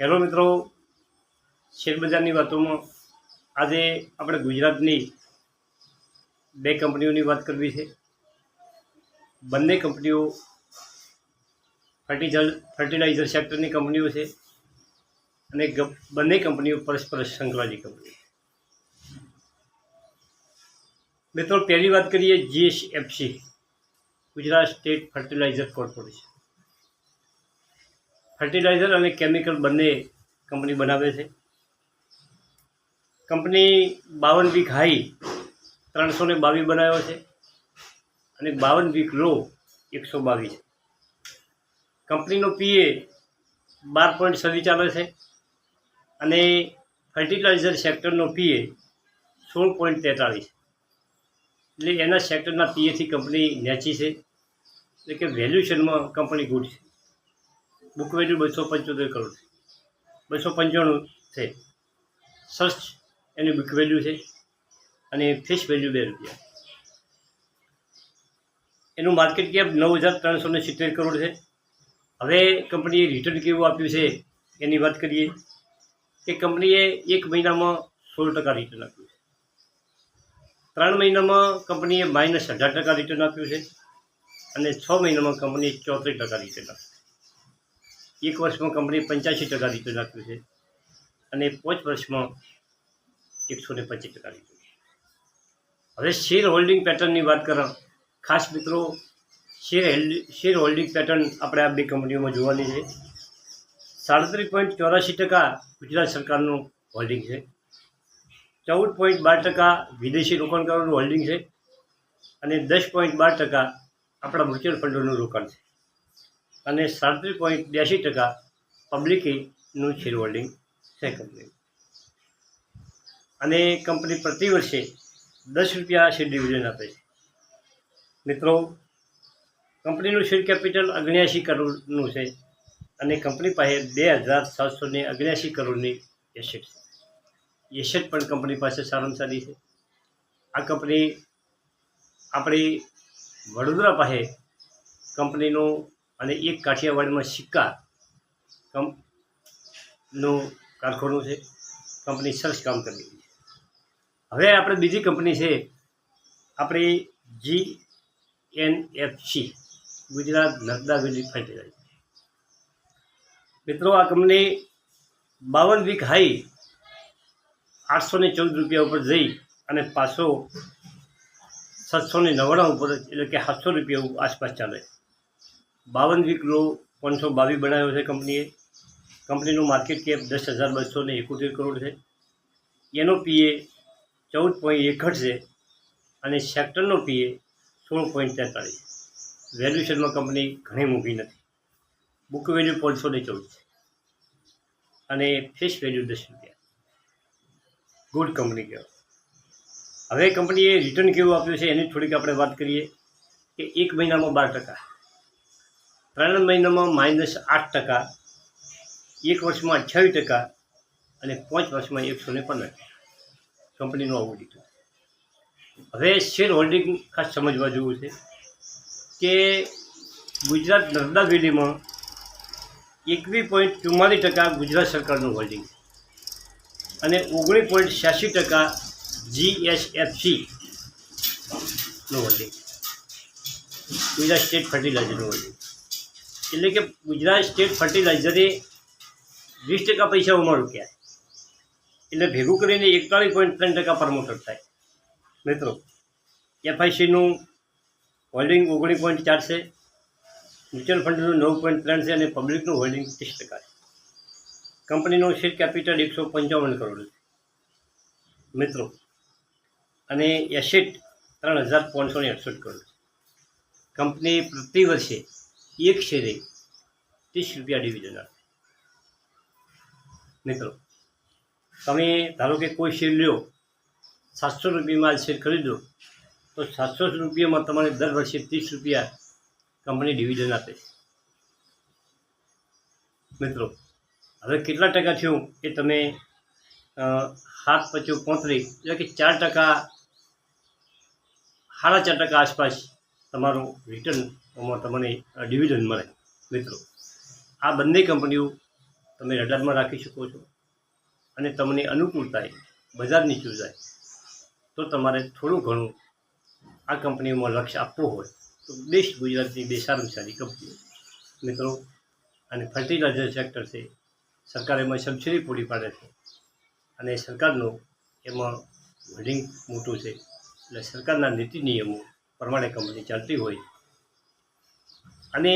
Hello મિત્રો, શેરબજારની વાતોમાં આજે આપણે ગુજરાતની બે કંપનીઓની વાત કરવી છે. બંને કંપનીઓ ફર્ટિલાઇઝર ફર્ટિલાઇઝર સેક્ટરની કંપનીઓ છે અને બંને કંપનીઓ પરસ્પર સંકળાયેલી કંપની મિત્રો, પહેલી વાત કરીએ GSFC Gujarat State Fertilizer Corporation fertilizer અને કેમિકલ બંને કંપની બનાવે છે. કંપની બાવન વીક હાઈ, ત્રણસો ને બાવીસ બનાવ્યો છે અને બાવન વીક લો, એકસો બાવીસ. કંપનીનો પીએ બાર પોઈન્ટ સવી ચાલે છે અને ફર્ટિલાઇઝર સેક્ટરનો પીએ સોળ પોઈન્ટ તેતાળીસ. એટલે એના સેક્ટરના પીએથી કંપની નેચી છે. એટલે કે વેલ્યુશનમાં કંપની ગુડ છે. બુક વેલ્યુ બસો પંચોતેર કરોડ છે. બસો પંચાણું છે. સર્ચ એની બુક વેલ્યુ છે અને ફિશ વેલ્યુ બે રૂપિયા. એનું માર્કેટ કેપ નવ હજાર ત્રણસો ને સિત્તેર કરોડ છે. હવે કંપનીએ રિટર્ન કેવું આપ્યું છે એની વાત કરીએ. કે કંપનીએ એક મહિનામાં સોળ ટકા રિટર્ન આપ્યું છે. ત્રણ મહિનામાં કંપનીએ માઇનસ અઢાર ટકા રિટર્ન આપ્યું છે અને છ મહિનામાં કંપનીએ ચોત્રીસ ટકા રિટર્ન આપ્યું એક વર્ષમાં કંપની પંચ્યાસી ટકા રિટર્ન આપ્યું છે અને પાંચ વર્ષમાં એકસો ને પચીસ ટકા રિટર્ન હવે શેર હોલ્ડિંગ પેટર્નની વાત કરો, ખાસ મિત્રો શેર શેર હોલ્ડિંગ પેટર્ન આપણે આ બે કંપનીઓમાં જોવાની છે. સાડત્રીસ પોઈન્ટ ચોરાસી ટકા ગુજરાત સરકારનું હોલ્ડિંગ છે. ચૌદ પોઈન્ટ બાર ટકા વિદેશી રોકાણકારોનું હોલ્ડિંગ છે. અને દસ પોઈન્ટ બાર ટકા આપણા મ્યુચ્યુઅલ ફંડોનું રોકાણ છે. અને સાડત્રીસ પોઈન્ટ બ્યાસી ટકા પબ્લિકનું શેર હોલ્ડિંગ છે કંપની અને કંપની પ્રતિ વર્ષે દસ રૂપિયા શેર ડિવિઝન આપે છે. મિત્રો, કંપનીનું શેર કેપિટલ અગણ્યાસી કરોડનું છે અને કંપની પાસે બે હજાર સાતસો ને અગ્યાસી કરોડની એસેટ છે. એસેટ પણ કંપની પાસે સારામાં સારી છે. આ કંપની આપણી વડોદરા પાસે કંપનીનું અને એક કાઠિયાવાડમાં સિક્કા કંપનું કારખાનું છે. કંપની સરસ કામ કરી રહી છે. હવે આપણે બીજી કંપની છે. આપણી G N F C Gujarat Narmada Valley Fertilizer મિત્રો, આ કંપની બાવન વીક હાઈ આઠસો ને ચૌદ રૂપિયા ઉપર જઈ અને પાછો સાતસો ને નવ્વાણું ઉપર, એટલે કે સાતસો રૂપિયા આસપાસ ચાલે બાવન વીક લો પાંચસો બાવીસ બનાવ્યો છે કંપનીએ. કંપનીનું માર્કેટ કેપ દસ હજાર બસો ને એકોતેર કરોડ છે. એનો પીએ ચૌદ પોઈન્ટ એકસઠ છે અને સેક્ટરનો પીએ સોળ પોઈન્ટ તેતાળીસ વેલ્યુશનમાં કંપની ઘણી મોંઘી નથી. બુક વેલ્યુ પાંચસો ને ચૌદ છે અને ફેસ વેલ્યુ દસ રૂપિયા. ગુડ કંપની કહેવાય. હવે કંપનીએ રિટર્ન કેવું આપ્યું છે એની થોડીક આપણે વાત કરીએ કે એક મહિનામાં બાર ટકા. ત્રણ મહિનામાં માઇનસ આઠ ટકા, એક વર્ષમાં અઠ્યાવીસ ટકા અને પાંચ વર્ષમાં એકસો ને પંદર કંપનીનું રિટર્ન હવે શેર હોલ્ડિંગ ખાસ સમજવા જેવું છે કે ગુજરાત નર્મદા વેલીમાં એકવીસ પોઈન્ટ ચુમ્માલીસ ટકા ગુજરાત સરકારનું હોલ્ડિંગ અને ઓગણીસ પોઈન્ટ છ્યાસી ટકા જીએસએફસીનું હોલ્ડિંગ ગુજરાત સ્ટેટ ફર્ટિલાઇઝરનું હોલ્ડિંગ એટલે કે ગુજરાત સ્ટેટ ફર્ટિલાઇઝરે વીસ ટકા પૈસા ઉમાં રોક્યા એટલે ભેગું કરીને એકતાળીસ પોઈન્ટ ત્રણ ટકા પ્રમોટર થાય. મિત્રો. એફઆઈસીનું હોલ્ડિંગ ઓગણીસ પોઈન્ટ ચાર છે મ્યુચ્યુઅલ ફંડનું નવ પોઈન્ટ ત્રણ છે અને પબ્લિકનું હોલ્ડિંગ ત્રીસ ટકા છે. કંપનીનું શેર કેપિટલ એકસો પંચાવન કરોડ છે. મિત્રો અને એસેટ ત્રણ હજાર પાંચસો ને અડસઠ કરોડ કંપની પ્રતિ વર્ષે એક શેરે ત્રીસ રૂપિયા ડિવિઝન આપે. મિત્રો, તમે ધારો કે કોઈ શેર લ્યો, સાતસો રૂપિયામાં શેર ખરીદો તો સાતસો રૂપિયામાં તમારે દર વર્ષે ત્રીસ રૂપિયા કંપની ડિવિઝન આપે મિત્રો, હવે કેટલા ટકા થયું એ તમે સાત પચું પોત્રીસ, એટલે કે ચાર ટકા, સાડા ચાર ટકા આસપાસ તમારું રિટર્ન તમને ડિવિઝન મળે, મિત્રો. આ બંને કંપનીઓ તમે રડારમાં રાખી શકો છો અને તમને અનુકૂળતાએ બજારની નીચું જાય. તો તમારે થોડું ઘણું આ કંપનીઓમાં લક્ષ્ય આપવું હોય તો બેસ્ટ ગુજરાતની બે કંપનીઓ મિત્રો, અને ફર્ટિલાઇઝર સેક્ટર છે, સરકાર એમાં સબસિડી પૂરી પાડે છે અને સરકારનું એમાં હોલ્ડિંગ મોટું છે. એટલે સરકારના નીતિ નિયમો પ્રમાણે કંપની ચાલતી હોય અને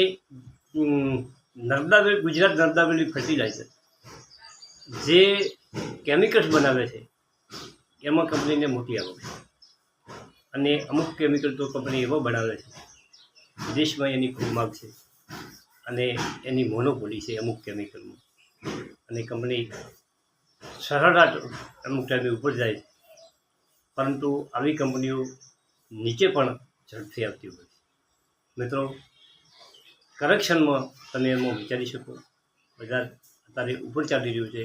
નર્મદા ગુજરાત નર્મદા વેલી ફર્ટિલાઇઝર જે કેમિકલ્સ બનાવે છે, એમાં કંપનીને મોટી આવક છે. અને અમુક કેમિકલ તો કંપની એવો બનાવે છે વિદેશમાં એની ખૂબ માગ છે અને એની મોનોપોલી છે અમુક કેમિકલમાં અને કંપની સરળતા અમુક ટાઈમે ઉપર જાય છે. પરંતુ આવી કંપનીઓ નીચે પણ ઝડપથી આવતી હોય છે. મિત્રો કરેક્શનમાં તમે એમાં વિચારી શકો. બજાર અત્યારે ઉપર ચાલી રહ્યું છે.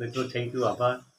મિત્રો થેન્ક યુ આભાર.